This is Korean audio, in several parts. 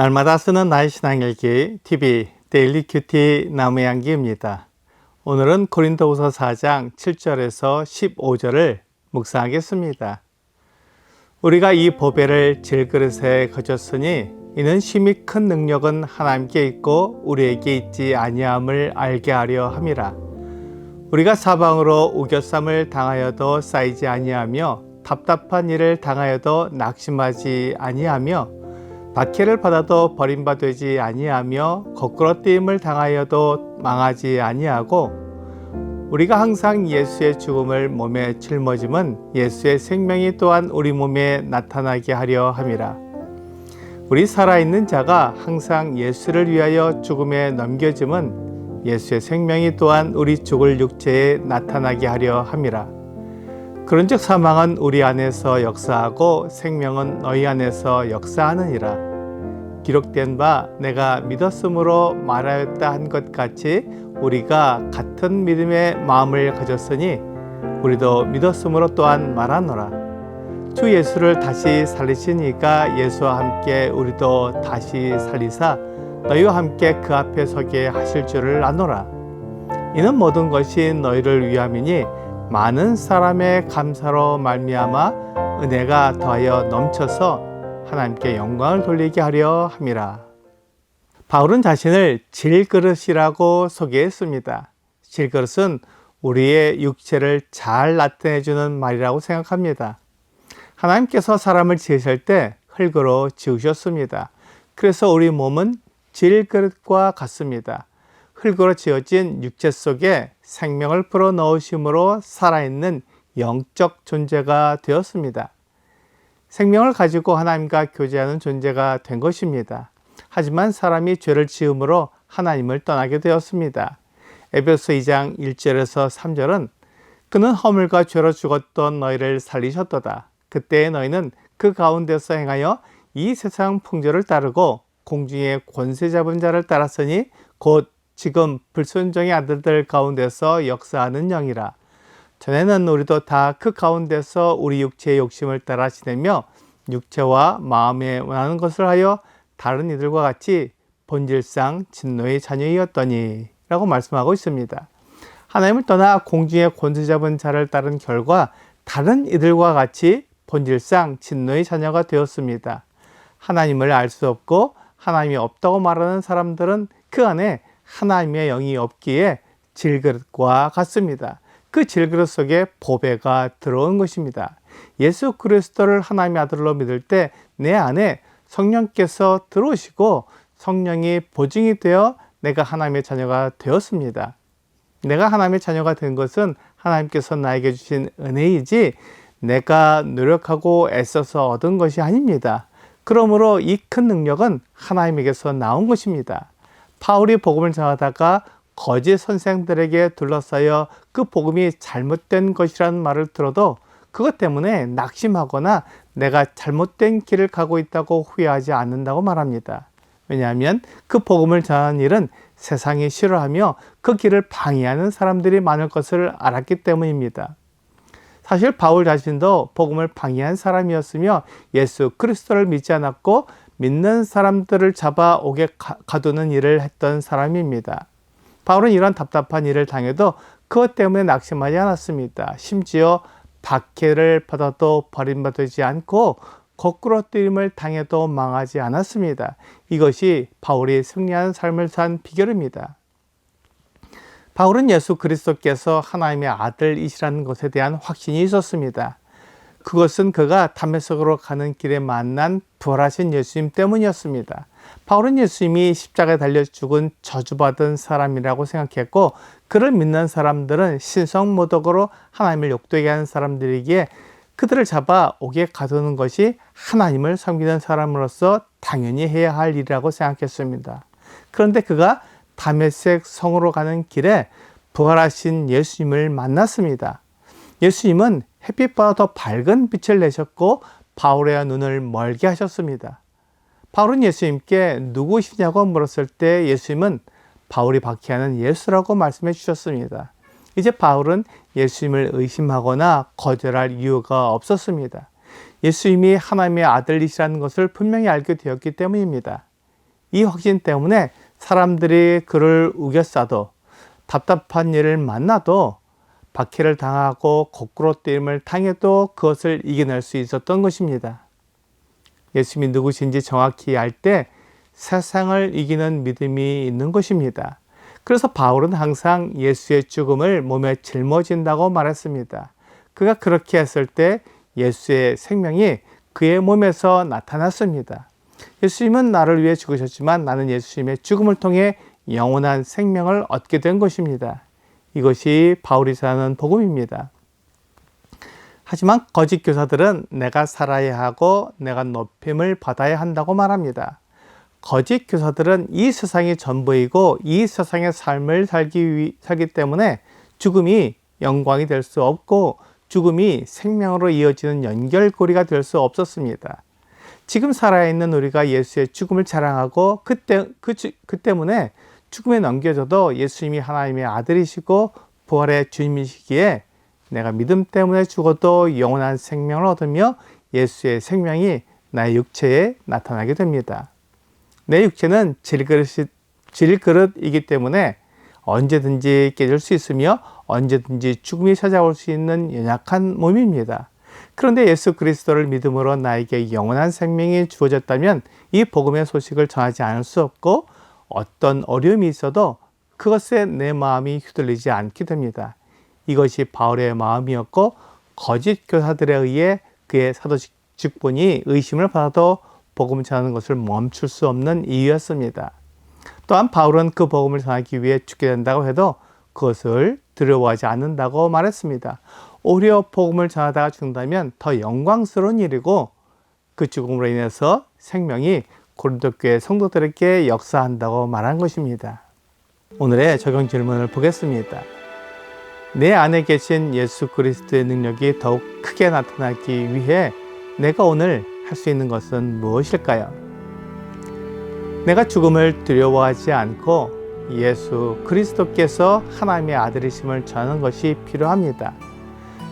날마다 쓰는 나의 신앙일기 TV 데일리 큐티 나무양기입니다. 오늘은 고린도후서 4장 7절에서 15절을 묵상하겠습니다. 우리가 이 보배를 질그릇에 거졌으니 이는 심히 큰 능력은 하나님께 있고 우리에게 있지 아니함을 알게 하려 함이라. 우리가 사방으로 우겨쌈을 당하여도 쌓이지 아니하며 답답한 일을 당하여도 낙심하지 아니하며 박해를 받아도 버림받지 아니하며 거꾸로 뛰임을 당하여도 망하지 아니하고 우리가 항상 예수의 죽음을 몸에 짊어짐은 예수의 생명이 또한 우리 몸에 나타나게 하려 함이라. 우리 살아있는 자가 항상 예수를 위하여 죽음에 넘겨짐은 예수의 생명이 또한 우리 죽을 육체에 나타나게 하려 함이라. 그런즉 사망은 우리 안에서 역사하고 생명은 너희 안에서 역사하느니라. 기록된 바 내가 믿었으므로 말하였다 한 것 같이 우리가 같은 믿음의 마음을 가졌으니 우리도 믿었으므로 또한 말하노라. 주 예수를 다시 살리시니까 예수와 함께 우리도 다시 살리사 너희와 함께 그 앞에 서게 하실 줄을 아노라. 이는 모든 것이 너희를 위함이니 많은 사람의 감사로 말미암아 은혜가 더하여 넘쳐서 하나님께 영광을 돌리게 하려 함이라. 바울은 자신을 질그릇이라고 소개했습니다. 질그릇은 우리의 육체를 잘 나타내주는 말이라고 생각합니다. 하나님께서 사람을 지으실 때 흙으로 지으셨습니다. 그래서 우리 몸은 질그릇과 같습니다. 흙으로 지어진 육체 속에 생명을 불어 넣으심으로 살아있는 영적 존재가 되었습니다. 생명을 가지고 하나님과 교제하는 존재가 된 것입니다. 하지만 사람이 죄를 지음으로 하나님을 떠나게 되었습니다. 에베소 2장 1절에서 3절은 그는 허물과 죄로 죽었던 너희를 살리셨도다. 그때 너희는 그 가운데서 행하여 이 세상 풍조를 따르고 공중의 권세 잡은 자를 따랐으니 곧 지금 불순종의 아들들 가운데서 역사하는 영이라. 전에는 우리도 다 그 가운데서 우리 육체의 욕심을 따라 지내며 육체와 마음에 원하는 것을 하여 다른 이들과 같이 본질상 진노의 자녀이었더니 라고 말씀하고 있습니다. 하나님을 떠나 공중의 권세 잡은 자를 따른 결과 다른 이들과 같이 본질상 진노의 자녀가 되었습니다. 하나님을 알 수 없고 하나님이 없다고 말하는 사람들은 그 안에 하나님의 영이 없기에 질그릇과 같습니다. 그 질그릇 속에 보배가 들어온 것입니다. 예수 그리스도를 하나님의 아들로 믿을 때 내 안에 성령께서 들어오시고 성령이 보증이 되어 내가 하나님의 자녀가 되었습니다. 내가 하나님의 자녀가 된 것은 하나님께서 나에게 주신 은혜이지 내가 노력하고 애써서 얻은 것이 아닙니다. 그러므로 이 큰 능력은 하나님에게서 나온 것입니다. 파울이 복음을 전하다가 거짓 선생들에게 둘러싸여 그 복음이 잘못된 것이라는 말을 들어도 그것 때문에 낙심하거나 내가 잘못된 길을 가고 있다고 후회하지 않는다고 말합니다. 왜냐하면 그 복음을 전하는 일은 세상이 싫어하며 그 길을 방해하는 사람들이 많을 것을 알았기 때문입니다. 사실 바울 자신도 복음을 방해한 사람이었으며 예수 그리스도를 믿지 않았고 믿는 사람들을 잡아 옥에 가두는 일을 했던 사람입니다. 바울은 이런 답답한 일을 당해도 그것 때문에 낙심하지 않았습니다. 심지어 박해를 받아도 버림받지 않고 거꾸로 뜨림을 당해도 망하지 않았습니다. 이것이 바울이 승리한 삶을 산 비결입니다. 바울은 예수 그리스도께서 하나님의 아들이시라는 것에 대한 확신이 있었습니다. 그것은 그가 담에석으로 가는 길에 만난 부활하신 예수님 때문이었습니다. 바울은 예수님이 십자가에 달려 죽은 저주받은 사람이라고 생각했고 그를 믿는 사람들은 신성모독으로 하나님을 욕되게 하는 사람들이기에 그들을 잡아 옥에 가두는 것이 하나님을 섬기는 사람으로서 당연히 해야 할 일이라고 생각했습니다. 그런데 그가 다메섹 성으로 가는 길에 부활하신 예수님을 만났습니다. 예수님은 햇빛보다 더 밝은 빛을 내셨고 바울의 눈을 멀게 하셨습니다. 바울은 예수님께 누구시냐고 물었을 때 예수님은 바울이 박해하는 예수라고 말씀해 주셨습니다. 이제 바울은 예수님을 의심하거나 거절할 이유가 없었습니다. 예수님이 하나님의 아들이시라는 것을 분명히 알게 되었기 때문입니다. 이 확신 때문에 사람들이 그를 우겨싸도 답답한 일을 만나도 박해를 당하고 거꾸로 뛰임을 당해도 그것을 이겨낼 수 있었던 것입니다. 예수님이 누구신지 정확히 알 때 세상을 이기는 믿음이 있는 것입니다. 그래서 바울은 항상 예수의 죽음을 몸에 짊어진다고 말했습니다. 그가 그렇게 했을 때 예수의 생명이 그의 몸에서 나타났습니다. 예수님은 나를 위해 죽으셨지만 나는 예수님의 죽음을 통해 영원한 생명을 얻게 된 것입니다. 이것이 바울이 전하는 복음입니다. 하지만 거짓 교사들은 내가 살아야 하고 내가 높임을 받아야 한다고 말합니다. 거짓 교사들은 이 세상이 전부이고 이 세상의 삶을 살기, 위, 살기 때문에 죽음이 영광이 될 수 없고 죽음이 생명으로 이어지는 연결고리가 될 수 없었습니다. 지금 살아있는 우리가 예수의 죽음을 자랑하고 그때, 그, 그 때문에 죽음에 넘겨져도 예수님이 하나님의 아들이시고 부활의 주님이시기에 내가 믿음 때문에 죽어도 영원한 생명을 얻으며 예수의 생명이 나의 육체에 나타나게 됩니다. 내 육체는 질그릇이, 질그릇이기 때문에 언제든지 깨질 수 있으며 언제든지 죽음이 찾아올 수 있는 연약한 몸입니다. 그런데 예수 그리스도를 믿음으로 나에게 영원한 생명이 주어졌다면 이 복음의 소식을 전하지 않을 수 없고 어떤 어려움이 있어도 그것에 내 마음이 휘둘리지 않게 됩니다. 이것이 바울의 마음이었고 거짓 교사들에 의해 그의 사도직 직분이 의심을 받아도 복음을 전하는 것을 멈출 수 없는 이유였습니다. 또한 바울은 그 복음을 전하기 위해 죽게 된다고 해도 그것을 두려워하지 않는다고 말했습니다. 오히려 복음을 전하다가 죽는다면 더 영광스러운 일이고 그 죽음으로 인해서 생명이 고린도 교회 성도들에게 역사한다고 말한 것입니다. 오늘의 적용 질문을 보겠습니다. 내 안에 계신 예수 그리스도의 능력이 더욱 크게 나타나기 위해 내가 오늘 할 수 있는 것은 무엇일까요? 내가 죽음을 두려워하지 않고 예수 그리스도께서 하나님의 아들이심을 전하는 것이 필요합니다.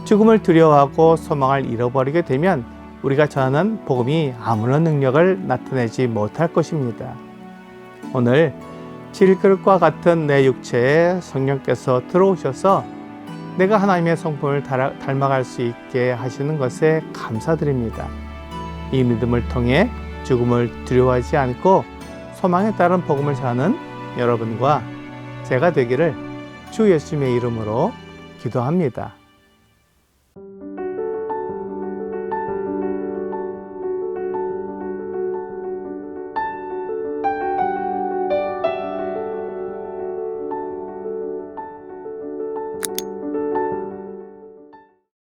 죽음을 두려워하고 소망을 잃어버리게 되면 우리가 전하는 복음이 아무런 능력을 나타내지 못할 것입니다. 오늘 질그릇과 같은 내 육체에 성령께서 들어오셔서 내가 하나님의 성품을 닮아갈 수 있게 하시는 것에 감사드립니다. 이 믿음을 통해 죽음을 두려워하지 않고 소망에 따른 복음을 사는 여러분과 제가 되기를 주 예수님의 이름으로 기도합니다.